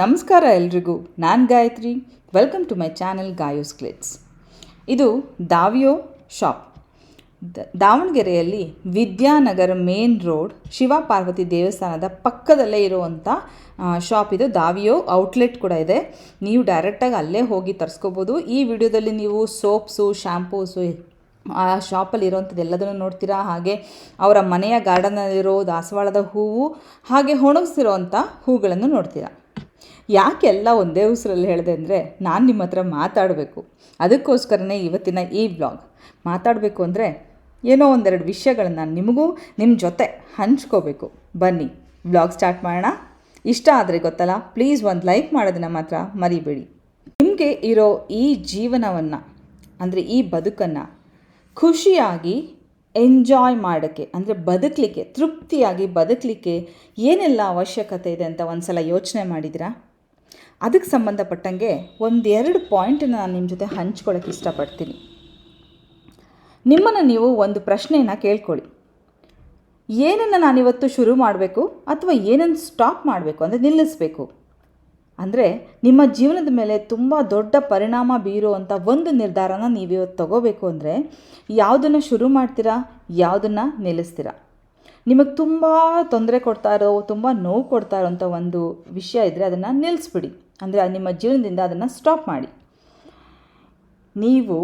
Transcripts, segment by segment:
ನಮಸ್ಕಾರ ಎಲ್ರಿಗೂ, ನಾನು Gayatri. Welcome to my channel Gayos ಕ್ಲಿಟ್ಸ್ ಇದು ದಾವಿಯೋ ಶಾಪ್ ದಾವಣಗೆರೆಯಲ್ಲಿ ವಿದ್ಯಾನಗರ ಮೇನ್ ರೋಡ್ ಶಿವ ಪಾರ್ವತಿ ದೇವಸ್ಥಾನದ ಪಕ್ಕದಲ್ಲೇ ಇರುವಂಥ ಶಾಪ್ ಇದು. ದಾವಿಯೋ ಔಟ್ಲೆಟ್ ಕೂಡ ಇದೆ. ನೀವು ಡೈರೆಕ್ಟಾಗಿ ಅಲ್ಲೇ ಹೋಗಿ ತರಿಸ್ಕೋಬೋದು. ಈ ವಿಡಿಯೋದಲ್ಲಿ ನೀವು ಸೋಪ್ಸು ಶ್ಯಾಂಪೂಸು ಆ ಶಾಪಲ್ಲಿ ಇರೋವಂಥದ್ದು ಎಲ್ಲದನ್ನು ನೋಡ್ತೀರಾ? ಹಾಗೆ ಅವರ ಮನೆಯ ಗಾರ್ಡನಲ್ಲಿರೋ ದಾಸವಾಳದ ಹೂವು, ಹಾಗೆ ಒಣಗಿಸಿರೋವಂಥ ಹೂಗಳನ್ನು ನೋಡ್ತೀರಾ? ಯಾಕೆಲ್ಲ ಒಂದೇ ಉಸಿರಲ್ಲಿ ಹೇಳಿದೆ ಅಂದರೆ ನಾನು ನಿಮ್ಮ ಹತ್ರ ಮಾತಾಡಬೇಕು. ಅದಕ್ಕೋಸ್ಕರನೇ ಇವತ್ತಿನ ಈ ಬ್ಲಾಗ್ ಮಾತಾಡಬೇಕು ಅಂದರೆ ಏನೋ ಒಂದೆರಡು ವಿಷಯಗಳನ್ನು ನಿಮಗೂ ನಿಮ್ಮ ಜೊತೆ ಹಂಚ್ಕೋಬೇಕು. ಬನ್ನಿ ಬ್ಲಾಗ್ ಸ್ಟಾರ್ಟ್ ಮಾಡೋಣ. ಇಷ್ಟ ಆದರೆ ಗೊತ್ತಲ್ಲ, ಪ್ಲೀಸ್ ಒಂದು ಲೈಕ್ ಮಾಡೋದನ್ನು ಮಾತ್ರ ಮರಿಬೇಡಿ. ನಿಮಗೆ ಇರೋ ಈ ಜೀವನವನ್ನು, ಅಂದರೆ ಈ ಬದುಕನ್ನು ಖುಷಿಯಾಗಿ ಎಂಜಾಯ್ ಮಾಡೋಕ್ಕೆ, ಅಂದರೆ ಬದುಕಲಿಕ್ಕೆ, ತೃಪ್ತಿಯಾಗಿ ಬದುಕಲಿಕ್ಕೆ ಏನೆಲ್ಲ ಅವಶ್ಯಕತೆ ಇದೆ ಅಂತ ಒಂದು ಸಲ ಯೋಚನೆ ಮಾಡಿದಿರಾ ಅದಕ್ಕೆ ಸಂಬಂಧಪಟ್ಟಂಗೆ ಒಂದೆರಡು ಪಾಯಿಂಟನ್ನು ನಾನು ನಿಮ್ಮ ಜೊತೆ ಹಂಚ್ಕೊಳ್ಳೋಕ್ಕೆ ಇಷ್ಟಪಡ್ತೀನಿ. ನಿಮ್ಮನ್ನು ನೀವು ಒಂದು ಪ್ರಶ್ನೆಯನ್ನು ಕೇಳ್ಕೊಳ್ಳಿ. ಏನನ್ನು ನಾನಿವತ್ತು ಶುರು ಮಾಡಬೇಕು ಅಥವಾ ಏನನ್ನು ಸ್ಟಾಪ್ ಮಾಡಬೇಕು ಅಂದರೆ ನಿಲ್ಲಿಸಬೇಕು? ಅಂದರೆ ನಿಮ್ಮ ಜೀವನದ ಮೇಲೆ ತುಂಬ ದೊಡ್ಡ ಪರಿಣಾಮ ಬೀರುವಂಥ ಒಂದು ನಿರ್ಧಾರನ ನೀವಿವತ್ತು ತಗೋಬೇಕು ಅಂದರೆ ಯಾವುದನ್ನು ಶುರು ಮಾಡ್ತೀರಾ, ಯಾವುದನ್ನು ನಿಲ್ಲಿಸ್ತೀರಾ? ನಿಮಗೆ ತುಂಬ ತೊಂದರೆ ಕೊಡ್ತಾ ಇರೋ, ತುಂಬ ನೋವು ಕೊಡ್ತಾ ಇರೋಂಥ ಒಂದು ವಿಷಯ ಇದ್ದರೆ ಅದನ್ನು ನಿಲ್ಲಿಸ್ಬಿಡಿ. ಅಂದರೆ ನಿಮ್ಮ ಜೀವನದಿಂದ ಅದನ್ನು ಸ್ಟಾಪ್ ಮಾಡಿ. ನೀವು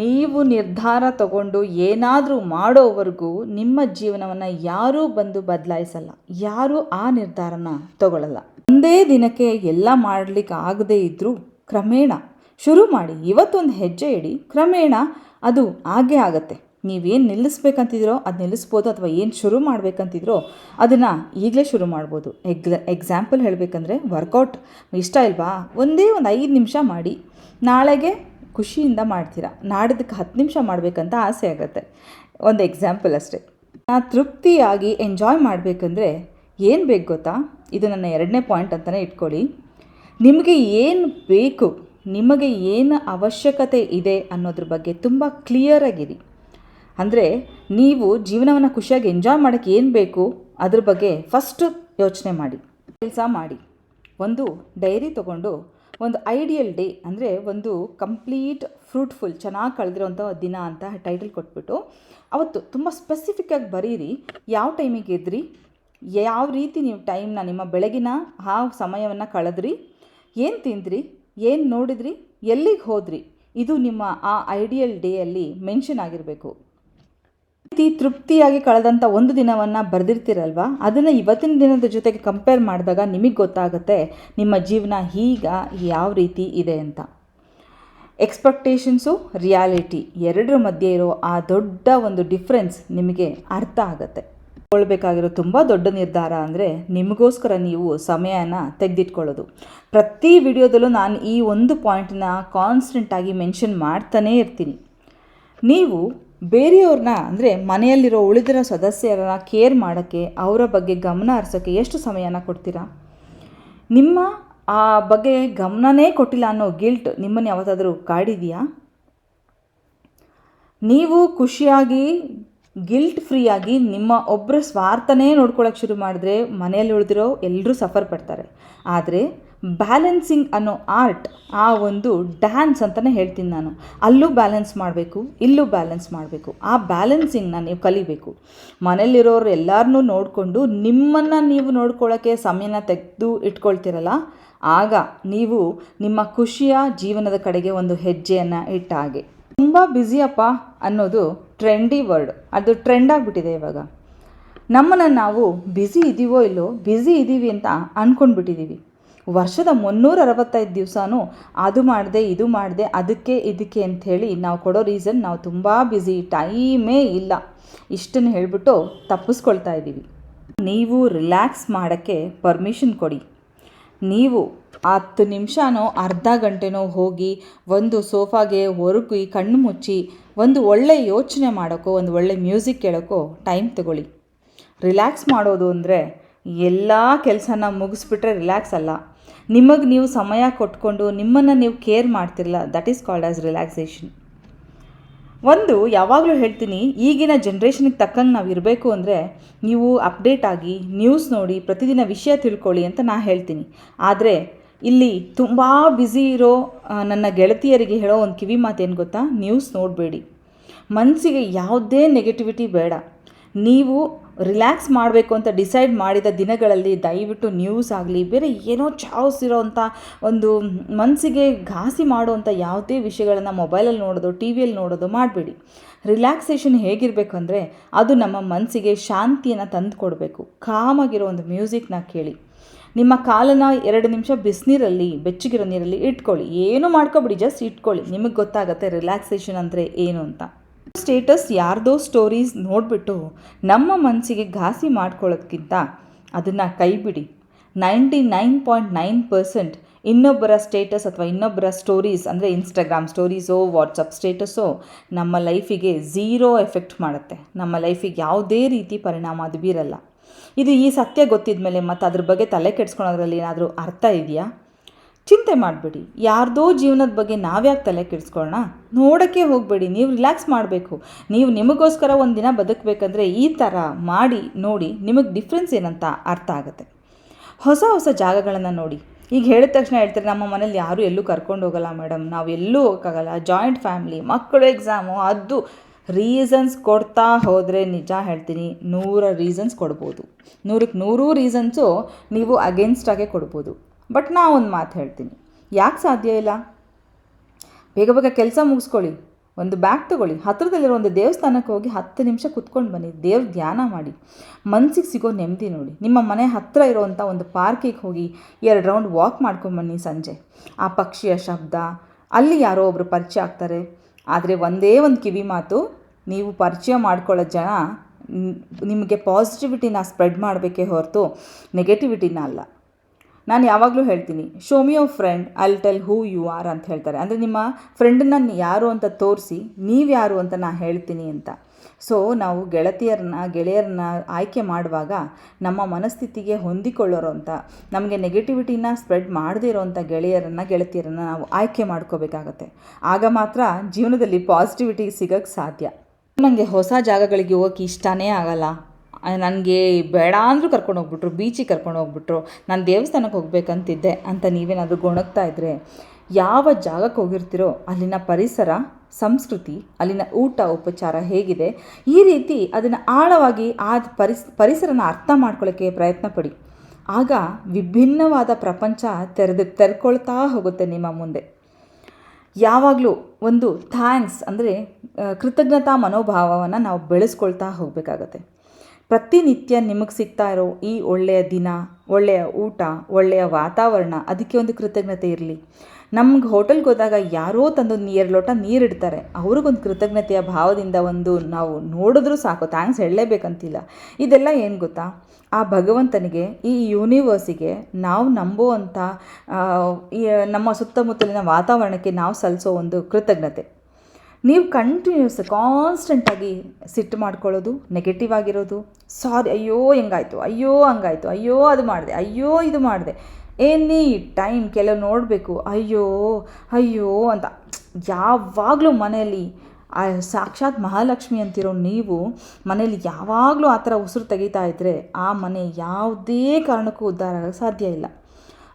ನೀವು ನಿರ್ಧಾರ ತಗೊಂಡು ಏನಾದರೂ ಮಾಡೋವರೆಗೂ ನಿಮ್ಮ ಜೀವನವನ್ನು ಯಾರೂ ಬಂದು ಬದಲಾಯಿಸಲ್ಲ. ಯಾರೂ ಆ ನಿರ್ಧಾರನ ತಗೊಳ್ಳಲ್ಲ ಒಂದೇ ದಿನಕ್ಕೆ ಎಲ್ಲ ಮಾಡಲಿಕ್ಕೆ ಆಗದೇ ಇದ್ದರೂ ಕ್ರಮೇಣ ಶುರು ಮಾಡಿ. ಇವತ್ತೊಂದು ಹೆಜ್ಜೆ ಇಡಿ. ಕ್ರಮೇಣ ಅದು ಆಗೇ ಆಗತ್ತೆ. ನೀವೇನು ನಿಲ್ಲಿಸ್ಬೇಕಂತಿದ್ದೀರೋ ಅದು ನಿಲ್ಲಿಸ್ಬೋದು ಅಥವಾ ಏನು ಶುರು ಮಾಡಬೇಕಂತಿದ್ರೋ, ಅದನ್ನು ಈಗಲೇ ಶುರು ಮಾಡ್ಬೋದು. ಎಗ್ ಎಕ್ಸಾಂಪಲ್ ಹೇಳಬೇಕಂದ್ರೆ ವರ್ಕೌಟ್ ಇಷ್ಟ ಇಲ್ವಾ? ಒಂದೇ ಒಂದು ಐದು ನಿಮಿಷ ಮಾಡಿ. ನಾಳೆಗೆ ಖುಷಿಯಿಂದ ಮಾಡ್ತೀರಾ? ನಾಡಿದ್ದಕ್ಕೆ ಹತ್ತು ನಿಮಿಷ ಮಾಡಬೇಕಂತ ಆಸೆ ಆಗುತ್ತೆ. ಒಂದು ಎಕ್ಸಾಂಪಲ್ ಅಷ್ಟೇ. ನಾ ತೃಪ್ತಿಯಾಗಿ ಎಂಜಾಯ್ ಮಾಡಬೇಕಂದ್ರೆ ಏನು ಬೇಕು ಗೊತ್ತಾ? ಇದು ನನ್ನ ಎರಡನೇ ಪಾಯಿಂಟ್ ಅಂತಲೇ ಇಟ್ಕೊಳ್ಳಿ. ನಿಮಗೆ ಏನು ಬೇಕು, ನಿಮಗೆ ಏನು ಅವಶ್ಯಕತೆ ಇದೆ ಅನ್ನೋದ್ರ ಬಗ್ಗೆ ತುಂಬ ಕ್ಲಿಯರಾಗಿರಿ ಅಂದರೆ ನೀವು ಜೀವನವನ್ನು ಖುಷಿಯಾಗಿ ಎಂಜಾಯ್ ಮಾಡೋಕ್ಕೆ ಏನು ಬೇಕು ಅದ್ರ ಬಗ್ಗೆ ಫಸ್ಟು ಯೋಚನೆ ಮಾಡಿ. ಕೆಲಸ ಮಾಡಿ. ಒಂದು ಡೈರಿ ತಗೊಂಡು ಒಂದು ಐಡಿಯಲ್ ಡೇ ಅಂದರೆ ಒಂದು ಕಂಪ್ಲೀಟ್ ಫ್ರೂಟ್ಫುಲ್ ಚೆನ್ನಾಗಿ ಕಳೆದಿರೋಂಥ ದಿನ ಅಂತ ಟೈಟಲ್ ಕೊಟ್ಬಿಟ್ಟು ಅವತ್ತು ತುಂಬ ಸ್ಪೆಸಿಫಿಕ್ಕಾಗಿ ಬರೀರಿ. ಯಾವ ಟೈಮಿಗೆ ಇದ್ರಿ ಯಾವ ರೀತಿ ನೀವು ಟೈಮ್ನ ನಿಮ್ಮ ಬೆಳಗಿನ ಆ ಸಮಯವನ್ನು ಕಳೆದ್ರಿ? ಏನು ತಿಂದ್ರಿ? ಏನು ನೋಡಿದ್ರಿ? ಎಲ್ಲಿಗೆ ಹೋದ್ರಿ? ಇದು ನಿಮ್ಮ ಆ ಐಡಿಯಲ್ ಡೇಯಲ್ಲಿ ಮೆನ್ಷನ್ ಆಗಿರಬೇಕು. ರೀತಿ ತೃಪ್ತಿಯಾಗಿ ಕಳೆದಂಥ ಒಂದು ದಿನವನ್ನು ಬರೆದಿರ್ತೀರಲ್ವ? ಅದನ್ನು ಇವತ್ತಿನ ದಿನದ ಜೊತೆಗೆ ಕಂಪೇರ್ ಮಾಡಿದಾಗ ನಿಮಗೆ ಗೊತ್ತಾಗುತ್ತೆ ನಿಮ್ಮ ಜೀವನ ಈಗ ಯಾವ ರೀತಿ ಇದೆ ಅಂತ. ಎಕ್ಸ್ಪೆಕ್ಟೇಷನ್ಸು ರಿಯಾಲಿಟಿ ಎರಡರ ಮಧ್ಯೆ ಇರೋ ಆ ದೊಡ್ಡ ಒಂದು ಡಿಫ್ರೆನ್ಸ್ ನಿಮಗೆ ಅರ್ಥ ಆಗುತ್ತೆ. ತಗೊಳ್ಬೇಕಾಗಿರೋ ತುಂಬ ದೊಡ್ಡ ನಿರ್ಧಾರ ಅಂದರೆ ನಿಮಗೋಸ್ಕರ ನೀವು ಸಮಯನ ತೆಗೆದಿಟ್ಕೊಳ್ಳೋದು. ಪ್ರತಿ ವಿಡಿಯೋದಲ್ಲೂ ನಾನು ಈ ಒಂದು ಪಾಯಿಂಟನ್ನ ಕಾನ್ಸ್ಟೆಂಟಾಗಿ ಮೆನ್ಷನ್ ಮಾಡ್ತಾನೇ ಇರ್ತೀನಿ. ನೀವು ಬೇರೆಯವ್ರನ್ನ, ಅಂದರೆ ಮನೆಯಲ್ಲಿರೋ ಉಳಿದಿರೋ ಸದಸ್ಯರನ್ನ ಕೇರ್ ಮಾಡೋಕ್ಕೆ, ಅವರ ಬಗ್ಗೆ ಗಮನ ಹರಿಸೋಕ್ಕೆ ಎಷ್ಟು ಸಮಯನ ಕೊಡ್ತೀರಾ? ನಿಮ್ಮ ಆ ಬಗ್ಗೆ ಗಮನನೇ ಕೊಟ್ಟಿಲ್ಲ ಅನ್ನೋ ಗಿಲ್ಟ್ ನಿಮ್ಮನ್ನು ಯಾವತ್ತಾದರೂ ಕಾಡಿದೆಯಾ? ನೀವು ಖುಷಿಯಾಗಿ ಗಿಲ್ಟ್ ಫ್ರೀಯಾಗಿ ನಿಮ್ಮ ಒಬ್ಬರ ಸ್ವಾರ್ಥನೇ ನೋಡ್ಕೊಳ್ಳೋಕೆ ಶುರು ಮಾಡಿದ್ರೆ ಮನೆಯಲ್ಲಿ ಉಳಿದಿರೋ ಎಲ್ಲರೂ ಸಫರ್ ಪಡ್ತಾರೆ. ಆದರೆ ಬ್ಯಾಲೆನ್ಸಿಂಗ್ ಅನ್ನೋ ಆರ್ಟ್ ಆ ಒಂದು ಡ್ಯಾನ್ಸ್ ಅಂತಲೇ ಹೇಳ್ತೀನಿ ನಾನು. ಅಲ್ಲೂ ಬ್ಯಾಲೆನ್ಸ್ ಮಾಡಬೇಕು, ಇಲ್ಲೂ ಬ್ಯಾಲೆನ್ಸ್ ಮಾಡಬೇಕು. ಆ ಬ್ಯಾಲೆನ್ಸಿಂಗ್ನ ನೀವು ಕಲಿಬೇಕು. ಮನೇಲಿರೋರು ಎಲ್ಲರನ್ನೂ ನೋಡಿಕೊಂಡು ನಿಮ್ಮನ್ನು ನೀವು ನೋಡ್ಕೊಳ್ಳೋಕ್ಕೆ ಸಮಯನ ತೆಗೆದು ಇಟ್ಕೊಳ್ತೀರಲ್ಲ, ಆಗ ನೀವು ನಿಮ್ಮ ಖುಷಿಯ ಜೀವನದ ಕಡೆಗೆ ಒಂದು ಹೆಜ್ಜೆಯನ್ನು ಇಟ್ಟ ಹಾಗೆ. ತುಂಬ ಬ್ಯುಸಿಯಪ್ಪ ಅನ್ನೋದು ಟ್ರೆಂಡಿ ವರ್ಡ್ ಅದು ಟ್ರೆಂಡ್ ಆಗಿಬಿಟ್ಟಿದೆ ಇವಾಗ. ನಮ್ಮನ್ನು ನಾವು ಬ್ಯುಸಿ ಇದ್ದೀವೋ ಇಲ್ಲೋ ಬ್ಯುಸಿ ಇದ್ದೀವಿ ಅಂತ ಅಂದ್ಕೊಂಡ್ಬಿಟ್ಟಿದ್ದೀವಿ ವರ್ಷದ ಮುನ್ನೂರ ಅರವತ್ತೈದು ದಿವಸನೂ ಅದು ಮಾಡಿದೆ, ಇದು ಮಾಡಿದೆ, ಅದಕ್ಕೆ, ಇದಕ್ಕೆ ಅಂಥೇಳಿ ನಾವು ಕೊಡೋ ರೀಸನ್ ನಾವು ತುಂಬ ಬ್ಯುಸಿ ಟೈಮೇ ಇಲ್ಲ. ಇಷ್ಟನ್ನು ಹೇಳಿಬಿಟ್ಟು ತಪ್ಪಿಸ್ಕೊಳ್ತಾ ಇದ್ದೀವಿ. ನೀವು ರಿಲ್ಯಾಕ್ಸ್ ಮಾಡೋಕ್ಕೆ ಪರ್ಮಿಷನ್ ಕೊಡಿ. ನೀವು ಹತ್ತು ನಿಮಿಷನೋ, ಅರ್ಧ ಗಂಟೆನೋ ಹೋಗಿ ಒಂದು ಸೋಫಾಗೆ ಹೊರಗಿ ಕಣ್ಣು ಮುಚ್ಚಿ ಒಂದು ಒಳ್ಳೆ ಯೋಚನೆ ಮಾಡೋಕ್ಕೋ ಒಂದು ಒಳ್ಳೆ ಮ್ಯೂಸಿಕ್ ಕೇಳೋಕ್ಕೋ ಟೈಮ್ ತಗೊಳ್ಳಿ. ರಿಲ್ಯಾಕ್ಸ್ ಮಾಡೋದು ಅಂದರೆ ಎಲ್ಲ ಕೆಲಸನ ಮುಗಿಸ್ಬಿಟ್ರೆ ರಿಲ್ಯಾಕ್ಸ್ ಅಲ್ಲ. ನಿಮಗೆ ನೀವು ಸಮಯ ಕೊಟ್ಕೊಂಡು ನಿಮ್ಮನ್ನು ನೀವು ಕೇರ್ ಮಾಡ್ತಿರಲ್ಲ that is called as relaxation ಒಂದು, ಯಾವಾಗಲೂ ಹೇಳ್ತೀನಿ, ಈಗಿನ ಜನ್ರೇಷನಿಗೆ ತಕ್ಕಂಗೆ ನಾವು ಇರಬೇಕು ಅಂದರೆ ನೀವು ಅಪ್ಡೇಟ್ ಆಗಿ ನ್ಯೂಸ್ ನೋಡಿ ಪ್ರತಿದಿನ ವಿಷಯ ತಿಳ್ಕೊಳ್ಳಿ ಅಂತ ನಾನು ಹೇಳ್ತೀನಿ. ಆದರೆ, ಇಲ್ಲಿ ತುಂಬ ಬ್ಯುಸಿ ಇರೋ ನನ್ನ ಗೆಳತಿಯರಿಗೆ ಹೇಳೋ ಒಂದು ಕಿವಿ ಮಾತೇನು ಗೊತ್ತಾ? ನ್ಯೂಸ್ ನೋಡಬೇಡಿ. ಮನಸ್ಸಿಗೆ ಯಾವುದೇ ನೆಗೆಟಿವಿಟಿ ಬೇಡ. ನೀವು ರಿಲ್ಯಾಕ್ಸ್ ಮಾಡಬೇಕು ಅಂತ ಡಿಸೈಡ್ ಮಾಡಿದ ದಿನಗಳಲ್ಲಿ ದಯವಿಟ್ಟು ನ್ಯೂಸ್ ಆಗಲಿ, ಬೇರೆ ಏನೋ ಚಾವ್ಸ್ ಇರೋವಂಥ ಒಂದು ಮನಸ್ಸಿಗೆ ಘಾಸಿ ಮಾಡುವಂಥ ಯಾವುದೇ ವಿಷಯಗಳನ್ನು ಮೊಬೈಲಲ್ಲಿ ನೋಡೋದು ಟಿ ವಿಯಲ್ಲಿ ನೋಡೋದು ಮಾಡಬೇಡಿ. ರಿಲ್ಯಾಕ್ಸೇಷನ್ ಹೇಗಿರಬೇಕು ಅಂದರೆ ಅದು ನಮ್ಮ ಮನಸ್ಸಿಗೆ ಶಾಂತಿಯನ್ನು ತಂದು ಕೊಡಬೇಕು ಕಾಮಾಗಿರೋ ಒಂದು ಮ್ಯೂಸಿಕ್ನ ಕೇಳಿ. ನಿಮ್ಮ ಕಾಲನ್ನ ಎರಡು ನಿಮಿಷ ಬಿಸಿನೀರಲ್ಲಿ, ಬೆಚ್ಚಗಿರೋ ನೀರಲ್ಲಿ ಇಟ್ಕೊಳ್ಳಿ. ಏನು ಮಾಡ್ಕೊಬಿಡಿ, ಜಸ್ಟ್ ಇಟ್ಕೊಳ್ಳಿ. ನಿಮಗೆ ಗೊತ್ತಾಗುತ್ತೆ ರಿಲ್ಯಾಕ್ಸೇಷನ್ ಅಂದರೆ ಏನು ಅಂತ. ಸ್ಟೇಟಸ್ ಯಾರ್ದೋ ಸ್ಟೋರೀಸ್ ನೋಡಿಬಿಟ್ಟು ನಮ್ಮ ಮನಸ್ಸಿಗೆ ಘಾಸಿ ಮಾಡ್ಕೊಳ್ಳೋದ್ಕಿಂತ ಅದನ್ನು ಕೈಬಿಡಿ. Ninety nine point nine percent ಇನ್ನೊಬ್ಬರ ಸ್ಟೇಟಸ್ ಅಥವಾ ಇನ್ನೊಬ್ಬರ ಸ್ಟೋರೀಸ್ ಅಂದರೆ ಇನ್ಸ್ಟಾಗ್ರಾಮ್ ಸ್ಟೋರೀಸೋ ವಾಟ್ಸಪ್ ಸ್ಟೇಟಸ್ಸೋ ನಮ್ಮ ಲೈಫಿಗೆ ಝೀರೋ ಎಫೆಕ್ಟ್ ಮಾಡುತ್ತೆ. ನಮ್ಮ ಲೈಫಿಗೆ ಯಾವುದೇ ರೀತಿ ಪರಿಣಾಮ ಅದು ಬೀರಲ್ಲ. ಇದು ಈ ಸತ್ಯ ಗೊತ್ತಿದ ಮೇಲೆ ಮತ್ತು ಅದ್ರ ಬಗ್ಗೆ ತಲೆ ಕೆಡಿಸ್ಕೊಳೋದ್ರಲ್ಲಿ ಏನಾದರೂ ಅರ್ಥ ಇದೆಯಾ? ಚಿಂತೆ ಮಾಡಬೇಡಿ. ಯಾರ್ದೋ ಜೀವನದ ಬಗ್ಗೆ ನಾವ್ಯಾಕೆ ತಲೆ ಕೆಡಿಸ್ಕೊಳ್ಳೋಣ ನೋಡೋಕ್ಕೆ ಹೋಗಬೇಡಿ. ನೀವು ರಿಲ್ಯಾಕ್ಸ್ ಮಾಡಬೇಕು. ನೀವು ನಿಮಗೋಸ್ಕರ ಒಂದು ದಿನ ಬದುಕಬೇಕಂದ್ರೆ ಈ ಥರ ಮಾಡಿ, ನೋಡಿ ನಿಮಗೆ ಡಿಫ್ರೆನ್ಸ್ ಏನಂತ ಅರ್ಥ ಆಗುತ್ತೆ. ಹೊಸ ಹೊಸ ಜಾಗಗಳನ್ನು ನೋಡಿ. ಈಗ ಹೇಳಿದ ತಕ್ಷಣ ಹೇಳ್ತಾರೆ, ನಮ್ಮ ಮನೇಲಿ ಯಾರೂ ಎಲ್ಲೂ ಕರ್ಕೊಂಡು ಹೋಗಲ್ಲ ಮೇಡಮ್ ನಾವು ಎಲ್ಲೂ ಹೋಗೋಕ್ಕಾಗಲ್ಲ. ಜಾಯಿಂಟ್ ಫ್ಯಾಮ್ಲಿ ಮಕ್ಕಳು ಎಕ್ಸಾಮು ಅದು ರೀಸನ್ಸ್ ಕೊಡ್ತಾ ಹೋದರೆ ನಿಜ ಹೇಳ್ತೀನಿ, ನೂರ ರೀಸನ್ಸ್ ಕೊಡ್ಬೋದು. ನೂರಕ್ಕೆ ನೂರು ರೀಸನ್ಸು ನೀವು ಅಗೇನ್ಸ್ಟಾಗೆ ಕೊಡ್ಬೋದು. ಬಟ್ ನಾ ಒಂದು ಮಾತು ಹೇಳ್ತೀನಿ. ಯಾಕೆ ಸಾಧ್ಯ ಇಲ್ಲ? ಬೇಗ ಬೇಗ ಕೆಲಸ ಮುಗಿಸ್ಕೊಳ್ಳಿ. ಒಂದು ಬ್ಯಾಗ್ ತೊಗೊಳ್ಳಿ. ಹತ್ತಿರದಲ್ಲಿರೋ ಒಂದು ದೇವಸ್ಥಾನಕ್ಕೆ ಹೋಗಿ ಹತ್ತು ನಿಮಿಷ ಕುತ್ಕೊಂಡು ಬನ್ನಿ. ದೇವ್ರ ಧ್ಯಾನ ಮಾಡಿ. ಮನಸ್ಸಿಗೆ ಸಿಗೋ ನೆಮ್ಮದಿ ನೋಡಿ. ನಿಮ್ಮ ಮನೆ ಹತ್ತಿರ ಇರೋವಂಥ ಒಂದು ಪಾರ್ಕಿಗೆ ಹೋಗಿ ಎರಡು ರೌಂಡ್ ವಾಕ್ ಮಾಡ್ಕೊಂಬನ್ನಿ ಸಂಜೆ. ಆ ಪಕ್ಷಿಯ ಶಬ್ದ, ಅಲ್ಲಿ ಯಾರೋ ಒಬ್ಬರು ಪರಿಚಯ ಆಗ್ತಾರೆ. ಆದರೆ ಒಂದೇ ಒಂದು ಕಿವಿ ಮಾತು, ನೀವು ಪರಿಚಯ ಮಾಡ್ಕೊಳ್ಳೋ ಜನ, ನಿಮಗೆ ಪಾಸಿಟಿವಿಟಿನ ಸ್ಪ್ರೆಡ್ ಮಾಡಬೇಕೇ ಹೊರತು ನೆಗೆಟಿವಿಟಿನ ಅಲ್ಲ. ನಾನು ಯಾವಾಗಲೂ ಹೇಳ್ತೀನಿ show me your friend I tell who you are ಅಂತ ಹೇಳ್ತಾರೆ. ಅಂದರೆ ನಿಮ್ಮ ಫ್ರೆಂಡನ್ನ ಯಾರು ಅಂತ ತೋರಿಸಿ, ನೀವು ಯಾರು ಅಂತ ನಾನು ಹೇಳ್ತೀನಿ ಅಂತ. ಸೊ ನಾವು ಗೆಳತಿಯರನ್ನ ಗೆಳೆಯರನ್ನ ಆಯ್ಕೆ ಮಾಡುವಾಗ ನಮ್ಮ ಮನಸ್ಥಿತಿಗೆ ಹೊಂದಿಕೊಳ್ಳೋರು ಅಂತ, ನಮಗೆ ನೆಗೆಟಿವಿಟಿನ ಸ್ಪ್ರೆಡ್ ಮಾಡದೇ ಇರೋವಂಥ ಗೆಳೆಯರನ್ನು, ಗೆಳತಿಯರನ್ನು ನಾವು ಆಯ್ಕೆ ಮಾಡ್ಕೋಬೇಕಾಗತ್ತೆ. ಆಗ ಮಾತ್ರ ಜೀವನದಲ್ಲಿ ಪಾಸಿಟಿವಿಟಿ ಸಿಗೋಕ್ಕೆ ಸಾಧ್ಯ. ನನಗೆ ಹೊಸ ಜಾಗಗಳಿಗೆ ಹೋಗೋಕ್ಕೆ ಇಷ್ಟನೇ ಆಗಲ್ಲ. ನನಗೆ ಬೇಡ ಅಂದರೂ ಕರ್ಕೊಂಡು ಹೋಗ್ಬಿಟ್ರು, ಬೀಚಿಗೆ ಕರ್ಕೊಂಡು ಹೋಗ್ಬಿಟ್ರು, ನಾನು ದೇವಸ್ಥಾನಕ್ಕೆ ಹೋಗ್ಬೇಕಂತಿದ್ದೆ ಅಂತ ನೀವೇನಾದರೂ ಗೊಣಗ್ತಾ ಇದ್ದರೆ ಯಾವ ಜಾಗಕ್ಕೆ ಹೋಗಿರ್ತೀರೋ, ಅಲ್ಲಿನ ಪರಿಸರ, ಸಂಸ್ಕೃತಿ, ಅಲ್ಲಿನ ಊಟ, ಉಪಚಾರ ಹೇಗಿದೆ, ಈ ರೀತಿ ಅದನ್ನು ಆಳವಾಗಿ ಆ ಪರಿಸ್, ಪರಿಸರನ ಅರ್ಥ ಮಾಡ್ಕೊಳ್ಳೋಕ್ಕೆ ಪ್ರಯತ್ನ ಪಡಿ. ಆಗ ವಿಭಿನ್ನವಾದ ಪ್ರಪಂಚ ತೆರೆದು, ತೆರ್ಕೊಳ್ತಾ ಹೋಗುತ್ತೆ ನಿಮ್ಮ ಮುಂದೆ. ಯಾವಾಗಲೂ ಒಂದು ಥ್ಯಾಂಕ್ಸ್ ಅಂದರೆ ಕೃತಜ್ಞತಾ ಮನೋಭಾವವನ್ನು ನಾವು ಬೆಳೆಸ್ಕೊಳ್ತಾ ಹೋಗಬೇಕಾಗತ್ತೆ. ಪ್ರತಿನಿತ್ಯ ನಿಮಗೆ ಸಿಗ್ತಾ ಇರೋ ಈ ಒಳ್ಳೆಯ ದಿನ, ಒಳ್ಳೆಯ ಊಟ, ಒಳ್ಳೆಯ ವಾತಾವರಣ, ಅದಕ್ಕೆ ಒಂದು ಕೃತಜ್ಞತೆ ಇರಲಿ. ನಮ್ಗೆ ಹೋಟೆಲ್ಗೆ ಹೋದಾಗ ಯಾರೋ ತಂದು ಎರಡು ಲೋಟ ನೀರಿಡ್ತಾರೆ ಅವ್ರಿಗೊಂದು ಕೃತಜ್ಞತೆಯ ಭಾವದಿಂದ ಒಂದು ನಾವು ನೋಡಿದ್ರೂ ಸಾಕು ಥ್ಯಾಂಕ್ಸ್ ಹೇಳಲೇಬೇಕಂತಿಲ್ಲ. ಇದೆಲ್ಲ ಏನು ಗೊತ್ತಾ? ಆ ಭಗವಂತನಿಗೆ, ಈ ಯೂನಿವರ್ಸಿಗೆ ನಾವು ನಂಬುವಂಥ ನಮ್ಮ ಸುತ್ತಮುತ್ತಲಿನ ವಾತಾವರಣಕ್ಕೆ ನಾವು ಸಲ್ಲಿಸೋ ಒಂದು ಕೃತಜ್ಞತೆ. ನೀವು ಕಂಟಿನ್ಯೂಸ್ ಕಾನ್ಸ್ಟೆಂಟಾಗಿ ಸಿಟ್ಟು ಮಾಡ್ಕೊಳ್ಳೋದು ನೆಗೆಟಿವ್ ಆಗಿರೋದು. ಸಾರಿ ಅಯ್ಯೋ, ಹೆಂಗಾಯಿತು? ಅಯ್ಯೋ, ಹಂಗಾಯಿತು? ಅಯ್ಯೋ, ಅದು ಮಾಡಿದೆ. ಅಯ್ಯೋ, ಇದು ಮಾಡಿದೆ. ಎನಿ ಟೈಮ್ ಕೆಲವು ನೋಡಬೇಕು. ಅಯ್ಯೋ ಅಯ್ಯೋ, ಅಂತ. ಯಾವಾಗಲೂ ಮನೆಯಲ್ಲಿ ಸಾಕ್ಷಾತ್ ಮಹಾಲಕ್ಷ್ಮಿ ಅಂತಿರೋ ನೀವು ಮನೇಲಿ ಯಾವಾಗಲೂ ಆ ಥರ ಉಸಿರು ತೆಗೀತಾ ಇದ್ದರೆ ಆ ಮನೆ ಯಾವುದೇ ಕಾರಣಕ್ಕೂ ಉದ್ಧಾರ ಸಾಧ್ಯ ಇಲ್ಲ.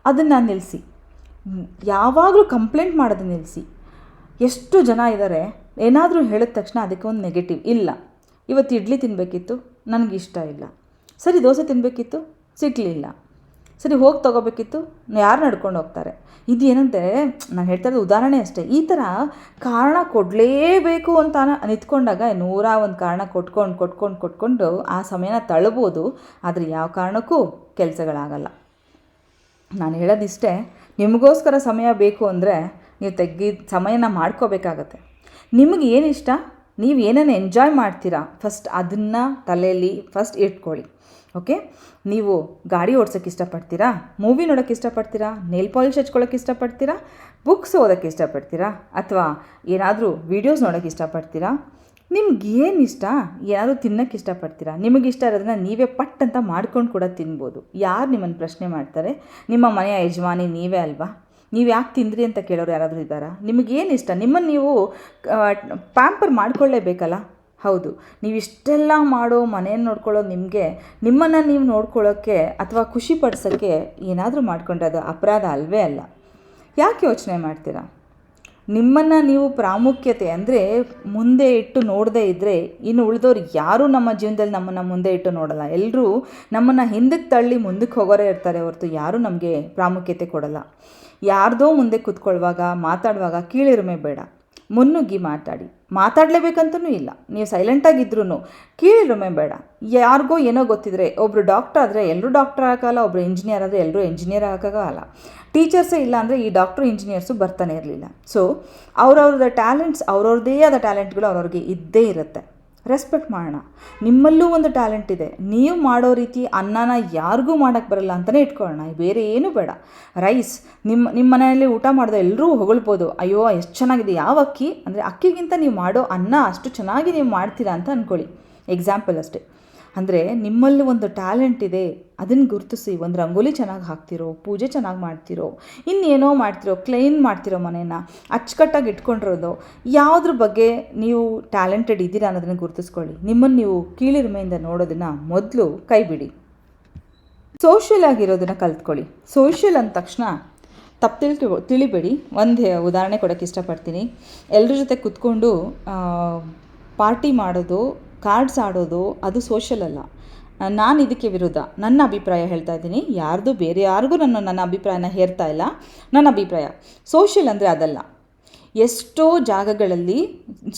ಅದನ್ನು ನಿಲ್ಲಿಸಿ ಯಾವಾಗಲೂ ಕಂಪ್ಲೇಂಟ್ ಮಾಡೋದು ನಿಲ್ಲಿಸಿ ಎಷ್ಟು ಜನ ಇದ್ದಾರೆ ಏನಾದರೂ ಹೇಳಿದ ತಕ್ಷಣ ಅದಕ್ಕೆ ಒಂದು ನೆಗೆಟಿವ್ ಇಲ್ಲ. ಇವತ್ತು ಇಡ್ಲಿ ತಿನ್ನಬೇಕಿತ್ತು ನನಗೆ ಇಷ್ಟ ಇಲ್ಲ. ಸರಿ, ದೋಸೆ ತಿನ್ನಬೇಕಿತ್ತು ಸಿಗಲಿಲ್ಲ. ಸರಿ, ಹೋಗಿ ತೊಗೋಬೇಕಿತ್ತು, ಯಾರು ನಡ್ಕೊಂಡು ಹೋಗ್ತಾರೆ? ಇದು ಏನಂದರೆ ನಾನು ಹೇಳ್ತಾ ಇರೋದು ಉದಾಹರಣೆ ಅಷ್ಟೇ. ಈ ಥರ ಕಾರಣ ಕೊಡಲೇಬೇಕು ಅಂತ ನಿಂತ್ಕೊಂಡಾಗ ನೂರ ಒಂದು ಕಾರಣ ಕೊಟ್ಕೊಂಡು ಕೊಟ್ಕೊಂಡು ಕೊಟ್ಕೊಂಡು ಆ ಸಮಯನ ತಳ್ಬೋದು. ಆದರೆ ಯಾವ ಕಾರಣಕ್ಕೂ ಕೆಲಸಗಳಾಗಲ್ಲ. ನಾನು ಹೇಳೋದಿಷ್ಟೇ, ನಿಮಗೋಸ್ಕರ ಸಮಯ ಬೇಕು ಅಂದರೆ, ನೀವು ತೆಗ್ಗಿ, ಸಮಯನ ಮಾಡ್ಕೋಬೇಕಾಗತ್ತೆ. ನಿಮಗೆ ಏನು ಇಷ್ಟ? ನೀವು ಏನನ್ನು ಎಂಜಾಯ್ ಮಾಡ್ತೀರಾ? ಫಸ್ಟ್ ಅದನ್ನು ತಲೆಯಲ್ಲಿ ಫಸ್ಟ್ ಇಟ್ಕೊಳ್ಳಿ. ಓಕೆ ನೀವು ಗಾಡಿ ಓಡ್ಸೋಕ್ಕೆ ಇಷ್ಟಪಡ್ತೀರಾ? ಮೂವಿ ನೋಡೋಕ್ಕೆ ಇಷ್ಟಪಡ್ತೀರಾ? ನೇಲ್ ಪಾಲಿಶ್ ಹಚ್ಕೊಳ್ಳೋಕ್ಕೆ ಇಷ್ಟಪಡ್ತೀರಾ? ಬುಕ್ಸ್ ಓದೋಕ್ಕೆ ಇಷ್ಟಪಡ್ತೀರಾ? ಅಥವಾ ಏನಾದರೂ ವೀಡಿಯೋಸ್ ನೋಡೋಕ್ಕೆ ಇಷ್ಟಪಡ್ತೀರಾ? ನಿಮ್ಗೆ ಏನು ಇಷ್ಟ? ಯಾರು ತಿನ್ನೋಕ್ಕೆ ಇಷ್ಟಪಡ್ತೀರಾ? ನಿಮಗೆ ಇಷ್ಟ ಇರೋದನ್ನ ನೀವೇ ಪಟ್ ಅಂತ ಮಾಡ್ಕೊಂಡು ಕೂಡ ತಿನ್ಬೋದು. ಯಾರು ನಿಮ್ಮನ್ನು ಪ್ರಶ್ನೆ ಮಾಡ್ತಾರೆ? ನಿಮ್ಮ ಮನೆಯ ಯಜಮಾನಿ ನೀವೇ ಅಲ್ವಾ? ನೀವು ಯಾಕೆ ತಿಂದ್ರಿ ಅಂತ ಕೇಳೋರು ಯಾರಾದರೂ ಇದ್ದಾರಾ? ನಿಮಗೇನು ಇಷ್ಟ? ನಿಮ್ಮನ್ನು ನೀವು ಪ್ಯಾಂಪರ್ ಮಾಡ್ಕೊಳ್ಳೇಬೇಕಲ್ಲ? ಹೌದು. ನೀವು ಇಷ್ಟೆಲ್ಲ ಮಾಡೋ ಮನೆಯನ್ನು ನೋಡ್ಕೊಳ್ಳೋ ನಿಮಗೆ, ನಿಮ್ಮನ್ನು ನೀವು ನೋಡ್ಕೊಳ್ಳೋಕ್ಕೆ ಅಥವಾ ಖುಷಿ ಪಡಿಸೋಕ್ಕೆ ಏನಾದರೂ ಮಾಡ್ಕೊಂಡ್ರೆ ಅದು ಅಪರಾಧ ಅಲ್ವೇ ಅಲ್ಲ. ಯಾಕೆ ಯೋಚನೆ ಮಾಡ್ತೀರಾ? ನಿಮ್ಮನ್ನು ನೀವು ಪ್ರಾಮುಖ್ಯತೆ ಅಂದರೆ ಮುಂದೆ ಇಟ್ಟು ನೋಡದೇ ಇದ್ದರೆ ಇನ್ನು ಉಳಿದವ್ರು ಯಾರೂ ನಮ್ಮ ಜೀವನದಲ್ಲಿ ನಮ್ಮನ್ನು ಮುಂದೆ ಇಟ್ಟು ನೋಡಲ್ಲ. ಎಲ್ಲರೂ ನಮ್ಮನ್ನು ಹಿಂದಕ್ಕೆ ತಳ್ಳಿ ಮುಂದಕ್ಕೆ ಹೋಗೋರೇ ಇರ್ತಾರೆ ಹೊರತು ಯಾರೂ ನಮಗೆ ಪ್ರಾಮುಖ್ಯತೆ ಕೊಡಲ್ಲ. ಯಾರ್ದೋ ಮುಂದೆ ಕೂತ್ಕೊಳ್ಳುವಾಗ ಮಾತಾಡುವಾಗ ಕೀಳಿರುಮೆ ಬೇಡ. ಮುನ್ನುಗ್ಗಿ ಮಾತಾಡಿ. ಮಾತಾಡಲೇಬೇಕಂತೂ ಇಲ್ಲ. ನೀವು ಸೈಲೆಂಟಾಗಿದ್ರೂ ಕೀಳಿರಿಮೆ ಬೇಡ. ಯಾರಿಗೋ ಏನೋ ಗೊತ್ತಿದ್ರೆ ಒಬ್ಬರು ಡಾಕ್ಟರ್ ಆದರೆ ಎಲ್ಲರೂ ಡಾಕ್ಟರ್ ಆಗೋಲ್ಲ ಒಬ್ಬರು ಇಂಜಿನಿಯರ್ ಆದರೆ ಎಲ್ಲರೂ ಇಂಜಿನಿಯರ್ ಆಗೋಕ್ಕಾಗಲ್ಲ ಟೀಚರ್ಸೇ ಇಲ್ಲ ಅಂದರೆ ಈ ಡಾಕ್ಟ್ರು ಇಂಜಿನಿಯರ್ಸು ಬರ್ತಾನೆ ಇರಲಿಲ್ಲ. ಸೊ ಅವ್ರವ್ರದ ಟ್ಯಾಲೆಂಟ್ಸ್ ಅವ್ರವ್ರದ್ದೇ ಆದ ಟ್ಯಾಲೆಂಟ್ಗಳು ಅವ್ರವ್ರಿಗೆ ಇದ್ದೇ ಇರುತ್ತೆ. ರೆಸ್ಪೆಕ್ಟ್ ಮಾಡೋಣ. ನಿಮ್ಮಲ್ಲೂ ಒಂದು ಟ್ಯಾಲೆಂಟ್ ಇದೆ. ನೀವು ಮಾಡೋ ರೀತಿ ಅನ್ನನ ಯಾರಿಗೂ ಮಾಡೋಕ್ಕೆ ಬರಲ್ಲ ಅಂತಲೇ ಇಟ್ಕೊಳ್ಳೋಣ. ಬೇರೆ ಏನೂ ಬೇಡ. ರೈಸ್, ನಿಮ್ಮ ನಿಮ್ಮ ಮನೆಯಲ್ಲಿ ಊಟ ಮಾಡಿದ ಎಲ್ಲರೂ ಹೊಗಳ್ಬೋದು. ಅಯ್ಯೋ, ಎಷ್ಟು ಚೆನ್ನಾಗಿದೆ. ಯಾವ ಅಕ್ಕಿ? ಅಂದರೆ ಅಕ್ಕಿಗಿಂತ ನೀವು ಮಾಡೋ ಅನ್ನ ಅಷ್ಟು ಚೆನ್ನಾಗಿ ನೀವು ಮಾಡ್ತೀರಾ ಅಂತ ಅಂದ್ಕೊಳ್ಳಿ ಎಕ್ಸಾಂಪಲ್ ಅಷ್ಟೇ. ಅಂದರೆ ನಿಮ್ಮಲ್ಲಿ ಒಂದು ಟ್ಯಾಲೆಂಟ್ ಇದೆ ಅದನ್ನು ಗುರುತಿಸಿ, ಒಂದು ರಂಗೋಲಿ ಚೆನ್ನಾಗಿ ಹಾಕ್ತಿರೋ, ಪೂಜೆ ಚೆನ್ನಾಗಿ ಮಾಡ್ತಿರೋ, ಇನ್ನೇನೋ ಮಾಡ್ತಿರೋ ಕ್ಲೀನ್ ಮಾಡ್ತಿರೋ ಮನೇನ ಅಚ್ಚುಕಟ್ಟಾಗಿ ಇಟ್ಕೊಂಡಿರೋದು, ಯಾವುದ್ರ ಬಗ್ಗೆ ನೀವು ಟ್ಯಾಲೆಂಟೆಡ್ ಇದ್ದೀರಾ ಅನ್ನೋದನ್ನು ಗುರುತಿಸ್ಕೊಳ್ಳಿ. ನಿಮ್ಮನ್ನು ನೀವು ಕೀಳಿರಿಮೆಯಿಂದ ನೋಡೋದನ್ನು ಮೊದಲು ಕೈ ಬಿಡಿ ಸೋಷಿಯಲ್ ಆಗಿರೋದನ್ನು ಕಲ್ತ್ಕೊಳ್ಳಿ. ಸೋಷಿಯಲ್ ಅಂದ ತಕ್ಷಣ ತಪ್ಪು ತಿಳ್ಕೊ, ತಿಳಿಬೇಡಿ. ಒಂದು ಉದಾಹರಣೆ ಕೊಡೋಕ್ಕೆ ಇಷ್ಟಪಡ್ತೀನಿ. ಎಲ್ಲರ ಜೊತೆ ಕೂತ್ಕೊಂಡು ಪಾರ್ಟಿ ಮಾಡೋದು ಕಾರ್ಡ್ಸ್ ಆಡೋದು ಅದು ಸೋಷಲ್ ಅಲ್ಲ. ನಾನು ಇದಕ್ಕೆ ವಿರುದ್ಧ ನನ್ನ ಅಭಿಪ್ರಾಯ ಹೇಳ್ತಾ ಇದ್ದೀನಿ. ಯಾರ್ದು ಬೇರೆ ಯಾರಿಗೂ ನನ್ನ ನನ್ನ ಅಭಿಪ್ರಾಯನ ಹೇರ್ತಾ ಇಲ್ಲ. ನನ್ನ ಅಭಿಪ್ರಾಯ ಸೋಷಿಯಲ್ ಅಂದರೆ ಅದಲ್ಲ. ಎಷ್ಟೋ ಜಾಗಗಳಲ್ಲಿ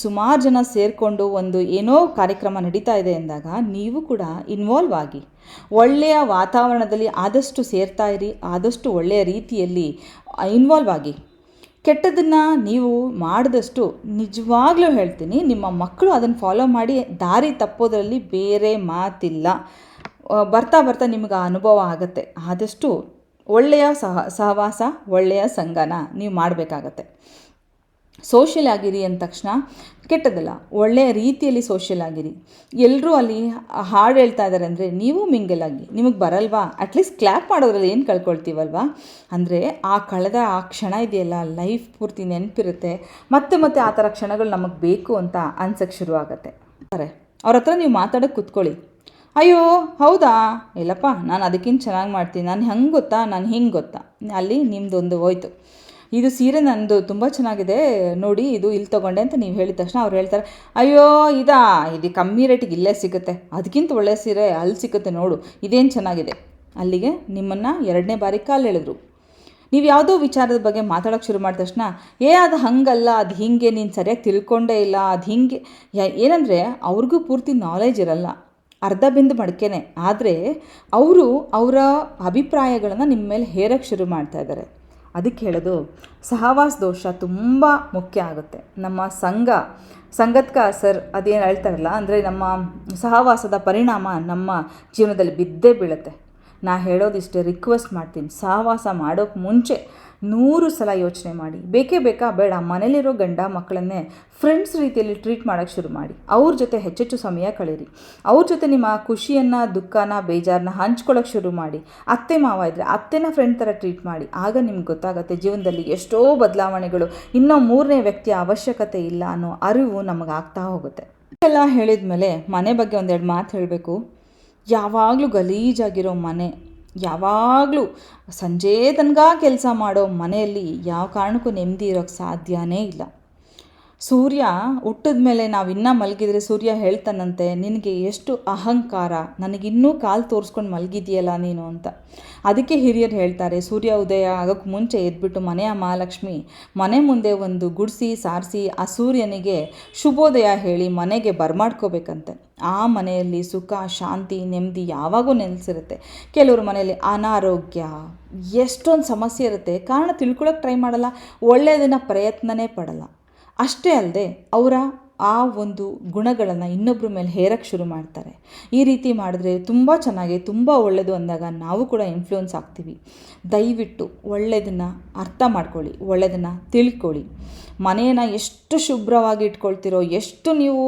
ಸುಮಾರು ಜನ ಸೇರಿಕೊಂಡು ಒಂದು ಏನೋ ಕಾರ್ಯಕ್ರಮ ನಡೀತಾ ಇದೆ ಎಂದಾಗ ನೀವು ಕೂಡ ಇನ್ವಾಲ್ವ್ ಆಗಿ, ಒಳ್ಳೆಯ ವಾತಾವರಣದಲ್ಲಿ ಆದಷ್ಟು ಸೇರ್ತಾ ಇರಿ, ಆದಷ್ಟು ಒಳ್ಳೆಯ ರೀತಿಯಲ್ಲಿ ಇನ್ವಾಲ್ವ್ ಆಗಿ. ಕೆಟ್ಟದನ್ನು ನೀವು ಮಾಡಿದಷ್ಟು ನಿಜವಾಗ್ಲೂ ಹೇಳ್ತೀನಿ, ನಿಮ್ಮ ಮಕ್ಕಳು ಅದನ್ನು ಫಾಲೋ ಮಾಡಿ ದಾರಿ ತಪ್ಪೋದರಲ್ಲಿ ಬೇರೆ ಮಾತಿಲ್ಲ. ಬರ್ತಾ ಬರ್ತಾ ನಿಮ್ಗೆ ಆ ಅನುಭವ ಆಗುತ್ತೆ. ಆದಷ್ಟು ಒಳ್ಳೆಯ ಸಹ, ಸಹವಾಸ, ಒಳ್ಳೆಯ ಸಂಘನ ನೀವು ಮಾಡಬೇಕಾಗತ್ತೆ. ಸೋಷಿಯಲ್ ಆಗಿರಿ ಅಂದ ತಕ್ಷಣ ಕೆಟ್ಟದಲ್ಲ ಒಳ್ಳೆಯ ರೀತಿಯಲ್ಲಿ ಸೋಷಿಯಲ್ ಆಗಿರಿ. ಎಲ್ಲರೂ ಅಲ್ಲಿ ಹಾಡು ಹೇಳ್ತಾ ಇದ್ದಾರೆ ಅಂದರೆ ನೀವು ಮಿಂಗಲ್ ಆಗಿ, ನಿಮಗೆ ಬರಲ್ವಾ? ಅಟ್ಲೀಸ್ಟ್ ಕ್ಲ್ಯಾಪ್ ಮಾಡೋದ್ರಲ್ಲಿ ಏನು ಕಳ್ಕೊಳ್ತೀವಲ್ವಾ? ಅಂದರೆ ಆ ಕಳೆದ ಆ ಕ್ಷಣ ಇದೆಯಲ್ಲ ಲೈಫ್ ಪೂರ್ತಿ ನೆನಪಿರುತ್ತೆ, ಮತ್ತೆ ಮತ್ತೆ ಆ ಥರ ಕ್ಷಣಗಳು ನಮಗೆ ಬೇಕು ಅಂತ ಅನ್ಸಕ್ಕೆ ಶುರು ಆಗುತ್ತೆ. ಅವ್ರ ಹತ್ರ ನೀವು ಮಾತಾಡೋಕ್ಕೆ ಕೂತ್ಕೊಳ್ಳಿ. ಅಯ್ಯೋ, ಹೌದಾ? ಇಲ್ಲಪ್ಪ, ನಾನು ಅದಕ್ಕಿಂತ ಚೆನ್ನಾಗಿ ಮಾಡ್ತೀನಿ, ನಾನು ಹೆಂಗೆ ಗೊತ್ತಾ? ನಾನು ಹಿಂಗೆ ಗೊತ್ತಾ? ಅಲ್ಲಿ ನಿಮ್ಮದೊಂದು ಹೋಯ್ತು. ಇದು ಸೀರೆ ನಂದು ತುಂಬ ಚೆನ್ನಾಗಿದೆ. ನೋಡಿ, ಇದು ಇಲ್ಲಿ ತೊಗೊಂಡೆ ಅಂತ ನೀವು ಹೇಳಿದ ತಕ್ಷಣ ಅವ್ರು ಹೇಳ್ತಾರೆ, ಅಯ್ಯೋ, ಇದಾ? ಇದು ಕಮ್ಮಿ ರೇಟಿಗೆ ಇಲ್ಲೇ ಸಿಗುತ್ತೆ. ಅದಕ್ಕಿಂತ ಒಳ್ಳೆ ಸೀರೆ ಅಲ್ಲಿ ಸಿಗುತ್ತೆ ನೋಡು. ಇದೇನು ಚೆನ್ನಾಗಿದೆ? ಅಲ್ಲಿಗೆ ನಿಮ್ಮನ್ನು ಎರಡನೇ ಬಾರಿ ಕಾಲು ಹೇಳಿದ್ರು. ನೀವು ಯಾವುದೋ ವಿಚಾರದ ಬಗ್ಗೆ ಮಾತಾಡೋಕ್ಕೆ ಶುರು ಮಾಡಿದ ತಕ್ಷಣ, ಏ, ಅದು ಹಂಗಲ್ಲ. ಅದು ಹೀಗೆ. ನೀನು ಸರಿಯಾಗಿ ತಿಳ್ಕೊಂಡೇ ಇಲ್ಲ. ಅದು ಹಿಂಗೆ. ಏನಂದರೆ, ಅವ್ರಿಗೂ ಪೂರ್ತಿ ನಾಲೆಜ್ ಇರಲ್ಲ. ಅರ್ಧ ಬಿಂದು ಮಡಿಕೆನೆ. ಆದರೆ, ಅವರು ಅವರ ಅಭಿಪ್ರಾಯಗಳನ್ನು ನಿಮ್ಮ ಮೇಲೆ ಹೇರಕ್ಕೆ ಶುರು ಮಾಡ್ತಾ ಇದ್ದಾರೆ. ಅದಕ್ಕೆ ಹೇಳೋದು, ಸಹವಾಸ ದೋಷ ತುಂಬ ಮುಖ್ಯ ಆಗುತ್ತೆ. ನಮ್ಮ ಸಂಘ ಸಂಗತ್ಕ ಸರ್ ಅದೇನು ಹೇಳ್ತಾರಲ್ಲ, ಅಂದರೆ ನಮ್ಮ ಸಹವಾಸದ ಪರಿಣಾಮ ನಮ್ಮ ಜೀವನದಲ್ಲಿ ಬಿದ್ದೇ ಬೀಳುತ್ತೆ. ನಾ ಹೇಳೋದಿಷ್ಟೇ ರಿಕ್ವೆಸ್ಟ್ ಮಾಡ್ತೀನಿ. ಸಹವಾಸ ಮಾಡೋಕ್ಕೆ ಮುಂಚೆ ನೂರು ಸಲ ಯೋಚನೆ ಮಾಡಿ. ಬೇಕೇ ಬೇಕಾ? ಬೇಡ. ಮನೇಲಿರೋ ಗಂಡ ಮಕ್ಕಳನ್ನೇ ಫ್ರೆಂಡ್ಸ್ ರೀತಿಯಲ್ಲಿ ಟ್ರೀಟ್ ಮಾಡೋಕ್ಕೆ ಶುರು ಮಾಡಿ. ಅವ್ರ ಜೊತೆ ಹೆಚ್ಚೆಚ್ಚು ಸಮಯ ಕಳೀರಿ. ಅವ್ರ ಜೊತೆ ನಿಮ್ಮ ಖುಷಿಯನ್ನು, ದುಃಖನ ಬೇಜಾರನ್ನ ಹಂಚ್ಕೊಳ್ಳೋಕೆ ಶುರು ಮಾಡಿ. ಅತ್ತೆ, ಮಾವ ಇದ್ದರೆ ಅತ್ತೆನ ಫ್ರೆಂಡ್ ಥರ ಟ್ರೀಟ್ ಮಾಡಿ. ಆಗ ನಿಮ್ಗೆ ಗೊತ್ತಾಗುತ್ತೆ ಜೀವನದಲ್ಲಿ ಎಷ್ಟೋ ಬದಲಾವಣೆಗಳು. ಇನ್ನೂ ಮೂರನೇ ವ್ಯಕ್ತಿಯ ಅವಶ್ಯಕತೆ ಇಲ್ಲ ಅನ್ನೋ ಅರಿವು ನಮಗೆ ಆಗ್ತಾ ಹೋಗುತ್ತೆ. ಎಲ್ಲ ಹೇಳಿದ ಮೇಲೆ ಮನೆ ಬಗ್ಗೆ ಒಂದೆರಡು ಮಾತು ಹೇಳಬೇಕು. ಯಾವಾಗಲೂ ಗಲೀಜಾಗಿರೋ ಮನೆ, ಯಾವಾಗಲೂ ಸಂಜೆ ತನಕ ಕೆಲಸ ಮಾಡೋ ಮನೆಯಲ್ಲಿ ಯಾವ ಕಾರಣಕ್ಕೂ ನೆಮ್ಮದಿ ಇರೋಕ್ಕೆ ಸಾಧ್ಯವೇ ಇಲ್ಲ. ಸೂರ್ಯ ಹುಟ್ಟಿದ ಮೇಲೆ ನಾವು ಇನ್ನೂ ಮಲಗಿದ್ರೆ ಸೂರ್ಯ ಹೇಳ್ತಾನಂತೆ, ನಿನಗೆ ಎಷ್ಟು ಅಹಂಕಾರ, ನನಗಿನ್ನೂ ಕಾಲು ತೋರಿಸ್ಕೊಂಡು ಮಲಗಿದೆಯಲ್ಲ ನೀನು ಅಂತ. ಅದಕ್ಕೆ ಹಿರಿಯರು ಹೇಳ್ತಾರೆ, ಸೂರ್ಯ ಉದಯ ಆಗೋಕ್ಕೆ ಮುಂಚೆ ಎದ್ಬಿಟ್ಟು ಮನೆಯ ಮಹಾಲಕ್ಷ್ಮಿ, ಮನೆ ಮುಂದೆ ಒಂದು ಗುಡಿಸಿ ಸಾರಿಸಿ ಆ ಸೂರ್ಯನಿಗೆ ಶುಭೋದಯ ಹೇಳಿ ಮನೆಗೆ ಬರ್ಮಾಡ್ಕೋಬೇಕಂತೆ. ಆ ಮನೆಯಲ್ಲಿ ಸುಖ, ಶಾಂತಿ, ನೆಮ್ಮದಿ ಯಾವಾಗೂ ನೆಲೆಸಿರುತ್ತೆ. ಕೆಲವ್ರ ಮನೆಯಲ್ಲಿ ಅನಾರೋಗ್ಯ, ಎಷ್ಟೊಂದು ಸಮಸ್ಯೆ ಇರುತ್ತೆ. ಕಾರಣ ತಿಳ್ಕೊಳಕ್ಕೆ ಟ್ರೈ ಮಾಡಲ್ಲ ಒಳ್ಳೆಯದನ್ನು ಪ್ರಯತ್ನನೇ ಪಡಲ್ಲ. ಅಷ್ಟೇ ಅಲ್ಲದೆ ಅವರ ಆ ಒಂದು ಗುಣಗಳನ್ನು ಇನ್ನೊಬ್ಬರ ಮೇಲೆ ಹೇರಕ್ಕೆ ಶುರು ಮಾಡ್ತಾರೆ. ಈ ರೀತಿ ಮಾಡಿದ್ರೆ ತುಂಬ ಚೆನ್ನಾಗಿ, ತುಂಬ ಒಳ್ಳೆಯದು ಅಂದಾಗ ನಾವು ಕೂಡ ಇನ್ಫ್ಲೂಯೆನ್ಸ್ ಆಗ್ತೀವಿ. ದಯವಿಟ್ಟು ಒಳ್ಳೆಯದನ್ನು ಅರ್ಥ ಮಾಡ್ಕೊಳ್ಳಿ ಒಳ್ಳೆಯದನ್ನು ತಿಳ್ಕೊಳ್ಳಿ. ಮನೆಯನ್ನು ಎಷ್ಟು ಶುಭ್ರವಾಗಿ ಇಟ್ಕೊಳ್ತಿರೋ, ಎಷ್ಟು ನೀವು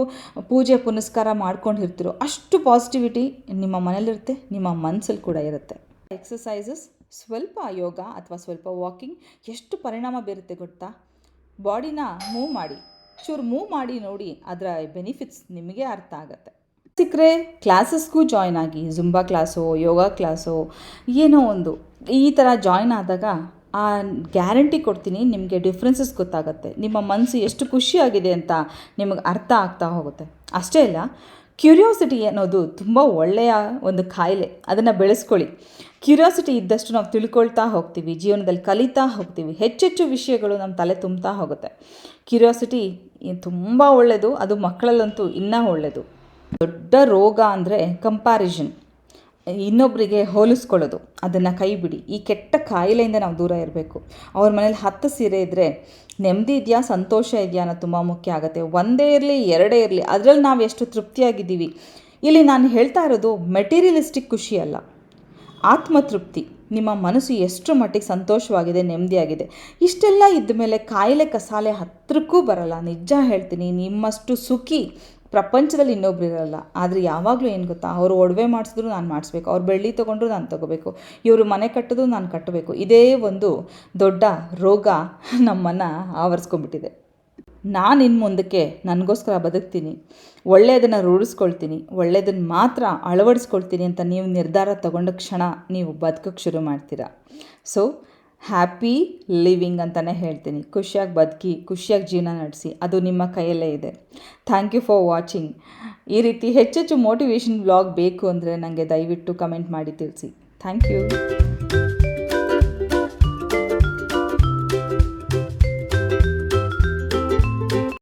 ಪೂಜೆ ಪುನಸ್ಕಾರ ಮಾಡ್ಕೊಂಡಿರ್ತೀರೋ, ಅಷ್ಟು ಪಾಸಿಟಿವಿಟಿ ನಿಮ್ಮ ಮನೇಲಿರುತ್ತೆ ನಿಮ್ಮ ಮನಸ್ಸಲ್ಲಿ ಕೂಡ ಇರುತ್ತೆ. ಎಕ್ಸಸೈಸಸ್ ಸ್ವಲ್ಪ ಯೋಗ ಅಥವಾ ಸ್ವಲ್ಪ ವಾಕಿಂಗ್ ಎಷ್ಟು ಪರಿಣಾಮ ಬೀರುತ್ತೆ ಗೊತ್ತಾ? ಬಾಡಿನ ಮೂವ್ ಮಾಡಿ. ಚೂರು ಮೂವ್ ಮಾಡಿ ನೋಡಿ ಅದರ ಬೆನಿಫಿಟ್ಸ್ ನಿಮಗೆ ಅರ್ಥ ಆಗುತ್ತೆ. ಸಿಕ್ಕರೆ ಕ್ಲಾಸಸ್ಗೂ ಜಾಯ್ನ್ ಆಗಿ ಜುಂಬಾ ಕ್ಲಾಸು ಯೋಗ ಕ್ಲಾಸು ಏನೋ ಒಂದು ಈ ಥರ ಜಾಯ್ನ್ ಆದಾಗ ಆ ಗ್ಯಾರಂಟಿ ಕೊಡ್ತೀನಿ ನಿಮಗೆ ಡಿಫ್ರೆನ್ಸಸ್ ಗೊತ್ತಾಗುತ್ತೆ. ನಿಮ್ಮ ಮನಸ್ಸು ಎಷ್ಟು ಖುಷಿಯಾಗಿದೆ ಅಂತ ನಿಮಗೆ ಅರ್ಥ ಆಗ್ತಾ ಹೋಗುತ್ತೆ. ಅಷ್ಟೇ ಅಲ್ಲ ಕ್ಯೂರಿಯಾಸಿಟಿ ಅನ್ನೋದು ತುಂಬ ಒಳ್ಳೆಯ ಒಂದು ಕಾಯಿಲೆ. ಅದನ್ನು ಬೆಳೆಸ್ಕೊಳ್ಳಿ. ಕ್ಯೂರಿಯಾಸಿಟಿ ಇದ್ದಷ್ಟು ನಾವು ತಿಳ್ಕೊಳ್ತಾ ಹೋಗ್ತೀವಿ, ಜೀವನದಲ್ಲಿ ಕಲಿತಾ ಹೋಗ್ತೀವಿ. ಹೆಚ್ಚೆಚ್ಚು ವಿಷಯಗಳು ನಮ್ಮ ತಲೆ ತುಂಬ್ತಾ ಹೋಗುತ್ತೆ. ಕ್ಯೂರಿಯಾಸಿಟಿ ತುಂಬ ಒಳ್ಳೆಯದು ಅದು ಮಕ್ಕಳಲ್ಲಂತೂ ಇನ್ನೂ ಒಳ್ಳೆಯದು ದೊಡ್ಡ ರೋಗ ಅಂದರೆ ಕಂಪ್ಯಾರಿಸನ್ ಇನ್ನೊಬ್ಬರಿಗೆ ಹೋಲಿಸ್ಕೊಳ್ಳೋದು, ಅದನ್ನು ಕೈ ಬಿಡಿ ಈ ಕೆಟ್ಟ ಕಾಯಿಲೆಯಿಂದ ನಾವು ದೂರ ಇರಬೇಕು. ಅವ್ರ ಮನೇಲಿ ಹತ್ತು ಸೀರೆ ಇದ್ದರೆ ನೆಮ್ಮದಿ ಇದೆಯಾ, ಸಂತೋಷ ಇದೆಯಾ ಅನ್ನೋದು ತುಂಬ ಮುಖ್ಯ ಆಗುತ್ತೆ. ಒಂದೇ ಇರಲಿ, ಎರಡೇ ಇರಲಿ ಅದರಲ್ಲಿ ನಾವು ಎಷ್ಟು ತೃಪ್ತಿಯಾಗಿದ್ದೀವಿ. ಇಲ್ಲಿ ನಾನು ಹೇಳ್ತಾ ಇರೋದು ಮೆಟೀರಿಯಲಿಸ್ಟಿಕ್ ಖುಷಿ ಅಲ್ಲ. ಆತ್ಮತೃಪ್ತಿ, ನಿಮ್ಮ ಮನಸ್ಸು ಎಷ್ಟು ಮಟ್ಟಿಗೆ ಸಂತೋಷವಾಗಿದೆ ನೆಮ್ಮದಿಯಾಗಿದೆ ಇಷ್ಟೆಲ್ಲ ಇದ್ದ ಮೇಲೆ ಕಾಯಿಲೆ ಕಸಾಲೆ ಹತ್ತಿರಕ್ಕೂ ಬರಲ್ಲ. ನಿಜ ಹೇಳ್ತೀನಿ, ನಿಮ್ಮಷ್ಟು ಸುಖಿ ಪ್ರಪಂಚದಲ್ಲಿ ಇನ್ನೊಬ್ರು ಇರಲ್ಲ. ಆದರೆ ಯಾವಾಗಲೂ ಏನು ಗೊತ್ತಾ? ಅವರು ಒಡವೆ ಮಾಡಿಸಿದ್ರು ನಾನು ಮಾಡಿಸ್ಬೇಕು. ಅವ್ರು ಬೆಳ್ಳಿ ತೊಗೊಂಡ್ರು ನಾನು ತೊಗೋಬೇಕು. ಇವರು ಮನೆ ಕಟ್ಟಿದ್ರು ನಾನು ಕಟ್ಟಬೇಕು. ಇದೇ ಒಂದು ದೊಡ್ಡ ರೋಗ ನಮ್ಮನ್ನು ಆವರಿಸ್ಕೊಂಡ್ಬಿಟ್ಟಿದೆ. ನಾನು ಇನ್ನು ಮುಂದಕ್ಕೆ ನನಗೋಸ್ಕರ ಬದುಕ್ತೀನಿ. ಒಳ್ಳೆಯದನ್ನು ರೂಢಿಸ್ಕೊಳ್ತೀನಿ. ಒಳ್ಳೆಯದನ್ನು ಮಾತ್ರ ಅಳವಡಿಸ್ಕೊಳ್ತೀನಿ ಅಂತ ನೀವು ನಿರ್ಧಾರ ತಗೊಂಡ ಕ್ಷಣ ನೀವು ಬದುಕೋಕ್ಕೆ ಶುರು ಮಾಡ್ತೀರಾ. ಸೊ ಹ್ಯಾಪಿ ಲಿವಿಂಗ್ ಅಂತಲೇ ಹೇಳ್ತೀನಿ. ಖುಷಿಯಾಗಿ ಬದುಕಿ, ಖುಷಿಯಾಗಿ ಜೀವನ ನಡೆಸಿ, ಅದು ನಿಮ್ಮ ಕೈಯಲ್ಲೇ ಇದೆ. Thank you for watching. ಈ ರೀತಿ ಹೆಚ್ಚೆಚ್ಚು ಮೋಟಿವೇಶನ್ ಬ್ಲಾಗ್ ಬೇಕು ಅಂದರೆ ನನಗೆ ದಯವಿಟ್ಟು ಕಮೆಂಟ್ ಮಾಡಿ ತಿಳಿಸಿ. Thank you.